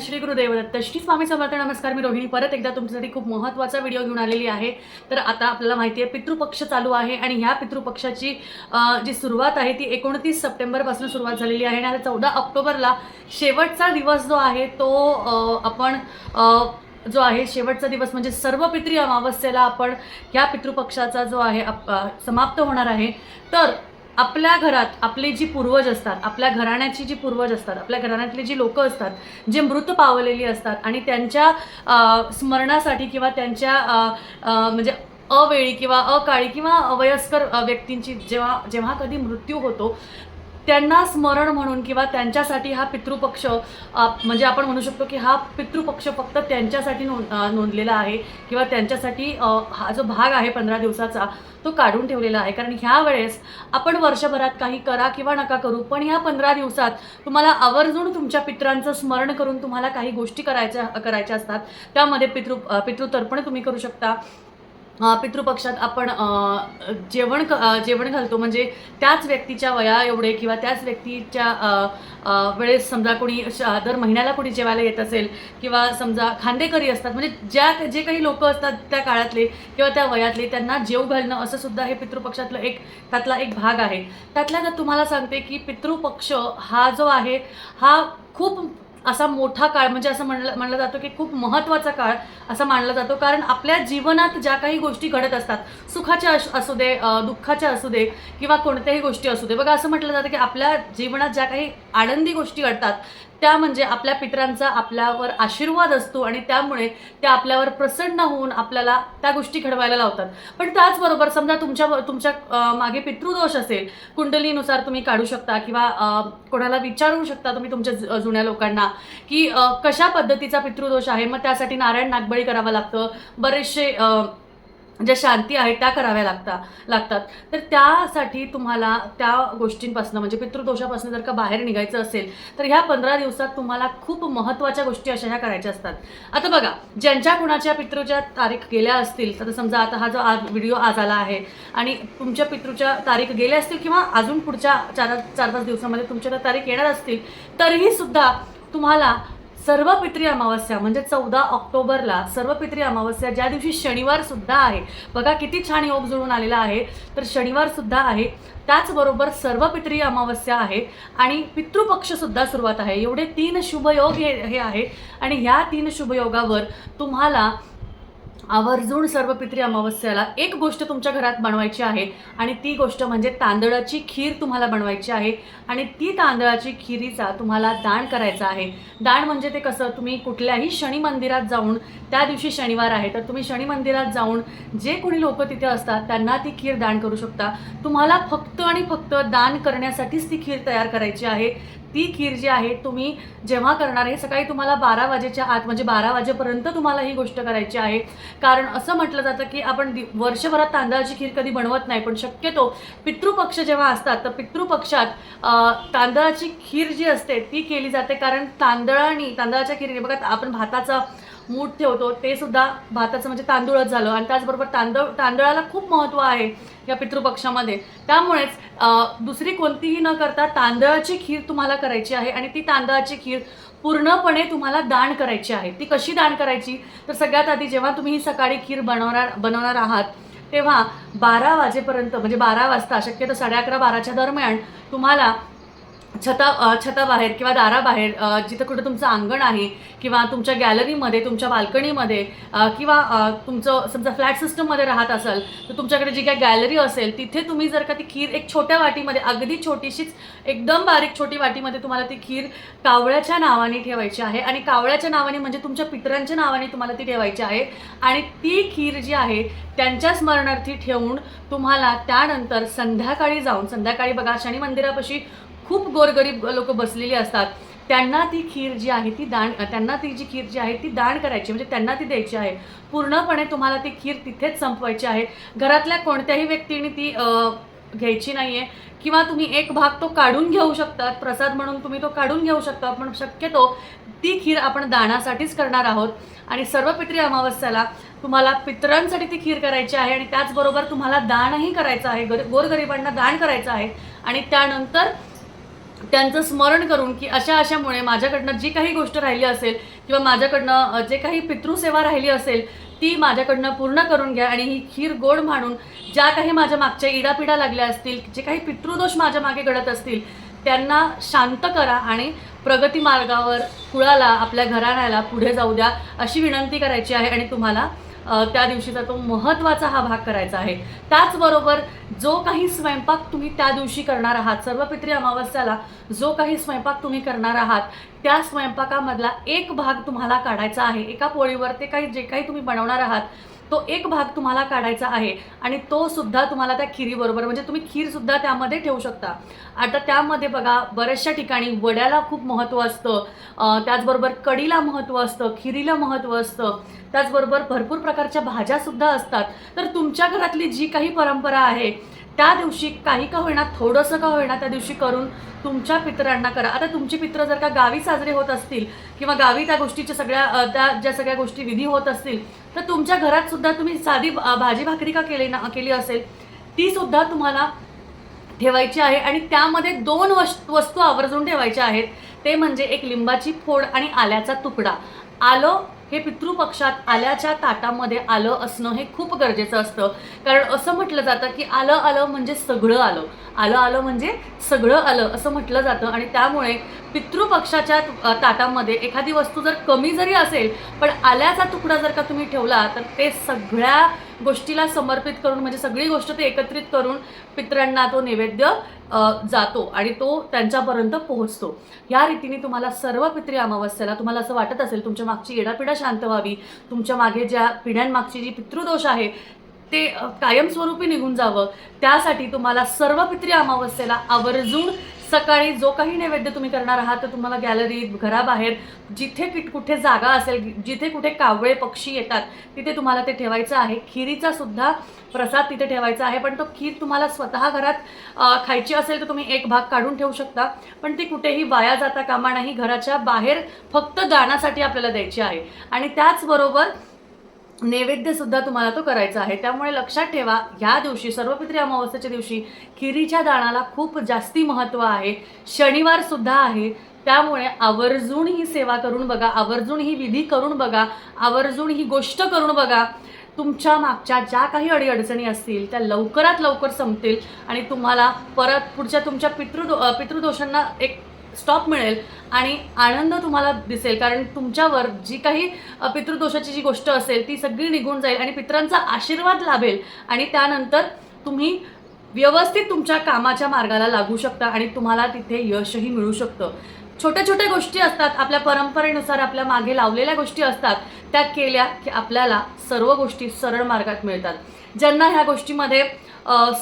श्री गुरुदेवदत्त श्री स्वामी समर्थ नमस्कार मी रोहिणी. परत एकदा तुमच्यासाठी खूप महत्त्वाचा व्हिडिओ घेऊन आलेली आहे. तर आता आपल्याला माहिती आहे पितृपक्ष चालू आहे आणि ह्या पितृपक्षाची जी सुरुवात आहे ती एकोणतीस सप्टेंबरपासून सुरुवात झालेली आहे. आणि आता चौदा ऑक्टोबरला शेवटचा दिवस जो आहे तो आपण जो आहे शेवटचा दिवस म्हणजे सर्व पितृ अमावस्येला आपण ह्या पितृपक्षाचा जो आहे आप- समाप्त होणार आहे. तर आपल्या घरात आपले जी पूर्वज असतात आपल्या घराण्याची जी पूर्वज असतात आपल्या घराण्यातली जी लोकं असतात जे मृत पावलेली असतात आणि त्यांच्या स्मरणासाठी किंवा त्यांच्या म्हणजे अवेळी किंवा अकाळी किंवा वयस्कर व्यक्तींची जेव्हा जेव्हा कधी मृत्यू होतो त्यांना स्मरण म्हणून किंवा त्यांच्यासाठी हा पितृपक्ष म्हणजे आपण म्हणू शकतो की हा पितृपक्ष फक्त त्यांच्यासाठी नोंद नोंदलेला आहे किंवा त्यांच्यासाठी हा जो भाग आहे पंधरा दिवसाचा तो काढून ठेवलेला आहे. कारण ह्या वेळेस आपण वर्षभरात काही करा किंवा नका करू पण ह्या पंधरा दिवसात तुम्हाला आवर्जून तुमच्या पित्रांचं स्मरण करून तुम्हाला काही गोष्टी करायच्या करायच्या असतात. त्यामध्ये पितृ पितृतर्पण तुम्ही करू शकता. पितृपक्षात आपण जेवण क जेवण घालतो. म्हणजे त्याच व्यक्तीच्या वया एवढे किंवा त्याच व्यक्तीच्या वेळेस समजा कोणी श- दर महिन्याला कोणी जेवायला येत असेल किंवा समजा खांदेकरी असतात. म्हणजे ज्या जे काही लोक असतात त्या काळातले किंवा त्या वयातले त्यांना जेव घालणं असं सुद्धा हे पितृपक्षातलं एक त्यातला एक भाग आहे. त्यातल्या त्यात तुम्हाला सांगते की पितृपक्ष हा जो आहे हा खूप असा मोठा काळ म्हणजे असं म्हणलं म्हणलं जातो की खूप महत्त्वाचा काळ असा मानला जातो. कारण आपल्या जीवनात ज्या काही गोष्टी घडत असतात सुखाच्या असू दे दुःखाच्या असू दे किंवा कोणत्याही गोष्टी असू दे. बघा असं म्हटलं जातं की आपल्या जीवनात ज्या काही आनंदी गोष्टी घडतात त्या म्हणजे आपल्या पितरांचा आपल्यावर आशीर्वाद असतो आणि त्यामुळे त्या आपल्यावर प्रसन्न होऊन आपल्याला त्या गोष्टी घडवायला लावतात. पण त्याचबरोबर समजा तुमच्या तुमच्या मागे पितृदोष असेल कुंडलीनुसार तुम्ही काढू शकता किंवा कोणाला विचारू शकता तुम्ही तुमच्या जुन्या लोकांना की कशा पद्धतीचा पितृदोष आहे? मग त्यासाठी नारायण नागबळी करावं लागतं. बरेचसे ज्या शांती आहेत त्या कराव्या लागता लागतात. तर त्यासाठी तुम्हाला त्या गोष्टींपासून म्हणजे पितृदोषापासून जर का बाहेर निघायचं असेल तर ह्या पंधरा दिवसात तुम्हाला खूप महत्त्वाच्या गोष्टी अशा ह्या करायच्या असतात. आता बघा ज्यांच्या कुणाच्या पितृच्या तारीख गेल्या असतील तर समजा आता हा जो आज व्हिडिओ आज आला आहे आणि तुमच्या पितृच्या तारीख गेल्या असतील किंवा अजून पुढच्या चार चार पाच दिवसामध्ये तुमच्या तारीख येणार असतील तरीही सुद्धा तुम्हाला सर्व पित्री अमावस्या म्हणजे चौदा ऑक्टोबरला सर्व पित्री अमावस्या ज्या दिवशी शनिवार सुद्धा आहे बघा किती छान योग जुळून आलेला आहे तर शनिवार सुद्धा आहे त्याचबरोबर सर्व पित्री अमावस्या आहे आणि पितृपक्षसुद्धा सुरुवात आहे. एवढे तीन शुभयोग हे हे आहे आणि ह्या तीन शुभयोगावर तुम्हाला आवर्जून सर्व पित्री अमावस्याला एक गोष्ट तुमच्या घरात बनवायची आहे आणि ती गोष्ट म्हणजे तांदळाची खीर तुम्हाला बनवायची आहे आणि ती तांदळाची खिरीचा तुम्हाला दान करायचा आहे. दान म्हणजे ते कसं? तुम्ही कुठल्याही शनी मंदिरात जाऊन त्या दिवशी शनिवार आहे तर तुम्ही शनी मंदिरात जाऊन जे कोणी लोक तिथे असतात त्यांना ती खीर दान करू शकता. तुम्हाला फक्त आणि फक्त दान करण्यासाठीच ती खीर तयार करायची आहे. ती खीर जी आहे तुम्ही जेव्हा करणार आहे सकाळी तुम्हाला बारा वाजेच्या आत म्हणजे बारा वाजेपर्यंत तुम्हाला ही गोष्ट करायची आहे. कारण असं म्हटलं जातं की आपण दि- वर्षभरात तांदळाची खीर कधी बनवत नाही पण शक्यतो पितृपक्ष जेव्हा असतात तर पितृपक्षात तांदळाची खीर जी असते ती केली जाते. कारण तांदळाने तांदळाच्या खीरीने बघा आपण भाताचा मूठ ठेवतो ते सुद्धा भाताचं म्हणजे तांदूळच झालं. आणि त्याचबरोबर तांदळ तांदळाला खूप महत्त्व आहे या पितृपक्षामध्ये. त्यामुळेच दुसरी कोणतीही न करता तांदळाची खीर तुम्हाला करायची आहे आणि ती तांदळाची खीर पूर्णपणे तुम्हाला दान करायची आहे. ती कशी दान करायची? तर सगळ्यात आधी जेव्हा तुम्ही ही सकाळी खीर बनवणार बनवणार आहात तेव्हा बारा वाजेपर्यंत म्हणजे बारा वाजता शक्यतो साडे अकरा बाराच्या दरम्यान तुम्हाला छता छताबाहेर किंवा दाराबाहेर जिथं कुठं तुमचं अंगण आहे किंवा तुमच्या गॅलरीमध्ये तुमच्या बाल्कनीमध्ये किंवा तुमचं समजा फ्लॅट सिस्टममध्ये राहत असाल तर तुमच्याकडे जी काय गॅलरी असेल तिथे तुम्ही जर का ती खीर एक छोट्या वाटीमध्ये अगदी छोटीशीच एकदम बारीक छोटी वाटीमध्ये तुम्हाला ती खीर कावळ्याच्या नावाने ठेवायची आहे आणि कावळ्याच्या नावाने म्हणजे तुमच्या पितरांच्या नावाने तुम्हाला ती ठेवायची आहे आणि ती खीर जी आहे त्यांच्या स्मरणार्थी ठेवून तुम्हाला त्यानंतर संध्याकाळी जाऊन संध्याकाळी बघा शनी मंदिरापाशी खूप गोरगरीब लोक बसलेली असतात. त्यांना ती खीर जी आहे ती दान त्यांना ती जी खीर जी आहे ती दान करायची म्हणजे त्यांना ती द्यायची आहे. पूर्णपणे तुम्हाला ती खीर तिथेच संपवायची आहे. घरातल्या कोणत्याही व्यक्तीने ती घ्यायची नाही आहे किंवा तुम्ही एक भाग तो काढून घेऊ शकतात प्रसाद म्हणून तुम्ही तो काढून घेऊ शकता पण शक्यतो ती खीर आपण दानासाठीच करणार आहोत. आणि सर्व पित्री अमावस्याला तुम्हाला पितरांसाठी ती खीर करायची आहे आणि त्याचबरोबर तुम्हाला दानही करायचं आहे. गर गोरगरिबांना दान करायचं आहे. आणि त्यानंतर त्यांचं स्मरण करून की अशा अशामुळे माझ्याकडनं जी काही गोष्ट राहिली असेल किंवा माझ्याकडनं जे काही पितृसेवा राहिली असेल ती माझ्याकडनं पूर्ण करून घ्या आणि ही खीर गोड म्हणून ज्या काही माझ्या मागच्या इडापिडा लागल्या असतील जे काही पितृदोष माझ्या मागे घडत असतील त्यांना शांत करा आणि प्रगती मार्गावर कुळाला आपल्या घराण्याला पुढे जाऊ द्या अशी विनंती करायची आहे आणि तुम्हाला त्या दिवशीचा तो महत्त्वाचा हा भाग करायचा आहे. त्याचबरोबर जो काही स्वयंपाक तुम्ही त्या दिवशी करणार आहात सर्व पित्री अमावस्याला जो काही स्वयंपाक तुम्ही करणार आहात त्या स्वयंपाकामधला एक भाग तुम्हाला काढायचा आहे. एका पोळीवर ते काही जे काही तुम्ही बनवणार आहात तो एक भाग तुम्हाला काढायचा आहे आणि तो सुद्धा तुम्हाला त्या खिरीबरोबर म्हणजे तुम्ही खीर सुद्धा त्यामध्ये ठेवू शकता. आता त्यामध्ये बघा बऱ्याचशा ठिकाणी वड्याला खूप महत्त्व असतं. त्याचबरोबर कडीला महत्त्व असतं खिरीला महत्त्व असतं. त्याचबरोबर भरपूर प्रकारच्या भाज्यासुद्धा असतात. तर तुमच्या घरातली जी काही परंपरा आहे त्या दिवशी काही का होईना थोडंसं का होईना त्या दिवशी करून तुमच्या पितरांना करा. आता तुमचे पित्र जर का गावी साजरे होत असतील किंवा गावी त्या गोष्टीच्या सगळ्या त्या ज्या सगळ्या गोष्टी विधी होत असतील तर तुमच्या घरात सुद्धा तुम्ही साधी भाजी भाकरी का केली ना केली असेल ती सुद्धा तुम्हाला ठेवायची आहे आणि त्यामध्ये दोन वश वस्तू आवर्जून ठेवायच्या आहेत. ते म्हणजे एक लिंबाची फोड आणि आल्याचा तुकडा. आलं हे पितृपक्षात आल्याच्या ताटामध्ये आलं असणं हे खूप गरजेचं असतं. कारण असं म्हटलं जातं की आलं आलं म्हणजे सगळं आलं. आलं आलं म्हणजे सगळं आलं असं म्हटलं जातं आणि त्यामुळे पितृपक्षाच्या ताटामध्ये एखादी वस्तू जर कमी जरी असेल पण आल्याचा तुकडा जर का तुम्ही ठेवला तर ते सगळ्या गोष्टीला समर्पित करून म्हणजे सगळी गोष्ट ते एकत्रित करून पितरांना तो नैवेद्य जातो आणि तो त्यांच्यापर्यंत पोहोचतो. या रीतीने तुम्हाला सर्व पित्री अमावस्येला तुम्हाला असं वाटत असेल तुमच्या मागची येडापिडा शांत व्हावी तुमच्या मागे ज्या पिढ्यांमागची जी पितृदोष आहे ते कायमस्वरूपी निघून जावं त्यासाठी तुम्हाला सर्व पित्री अमावस्येला आवर्जून सकाळी जो काही नैवेद्य तुम्ही करणार आहात तर तुम्हाला गॅलरीत घराबाहेर जिथे कि कुठे जागा असेल जिथे कुठे कावळे पक्षी येतात तिथे तुम्हाला ते ठेवायचं आहे. खिरीचा सुद्धा प्रसाद तिथे ठेवायचा आहे पण तो खीर तुम्हाला स्वतः घरात खायची असेल तर तुम्ही एक भाग काढून ठेवू शकता. पण ती कुठेही वाया जाता कामा नाही घराच्या बाहेर फक्त दानासाठी आपल्याला द्यायची आहे. आणि त्याचबरोबर नैवेद्य सुद्धा तुम्हाला तो करायचा आहे. त्यामुळे लक्षात ठेवा ह्या दिवशी सर्वपित्री अमावस्येच्या दिवशी खिरीच्या दाणाला खूप जास्ती महत्त्व आहे. शनिवार सुद्धा आहे. त्यामुळे आवर्जून ही सेवा करून बघा आवर्जून ही विधी करून बघा आवर्जून ही गोष्ट करून बघा. तुमच्या मागच्या ज्या काही अडीअडचणी असतील त्या लवकरात लवकर संपतील आणि तुम्हाला परत पुढच्या तुमच्या पितृदो पितृदोषांना एक स्टॉप मिळेल आणि आनंद तुम्हाला दिसेल. कारण तुमच्यावर जी काही पितृदोषाची जी गोष्ट असेल ती सगळी निघून जाईल आणि पितरांचा आशीर्वाद लाभेल. आणि त्यानंतर तुम्ही व्यवस्थित तुमच्या कामाच्या मार्गाला लागू शकता आणि तुम्हाला तिथे यशही मिळू शकतं. छोट्या छोट्या गोष्टी असतात आपल्या परंपरेनुसार आपल्या मागे लावलेल्या गोष्टी असतात त्या केल्या की आपल्याला सर्व गोष्टी सरळ मार्गात मिळतात. ज्यांना ह्या गोष्टीमध्ये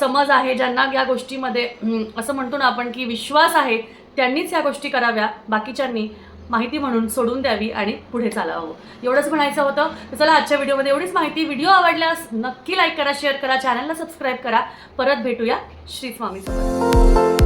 समज आहे ज्यांना या गोष्टीमध्ये असं म्हणतो ना आपण की विश्वास आहे त्यांनीच या गोष्टी कराव्या बाकीच्यांनी माहिती म्हणून सोडून द्यावी आणि पुढे चालावं. एवढंच म्हणायचं होतं. तर चला आजच्या व्हिडिओमध्ये एवढीच माहिती. व्हिडिओ आवडल्यास नक्की लाईक करा शेअर करा चॅनलला सबस्क्राईब करा. परत भेटूया श्री स्वामी समर्थ.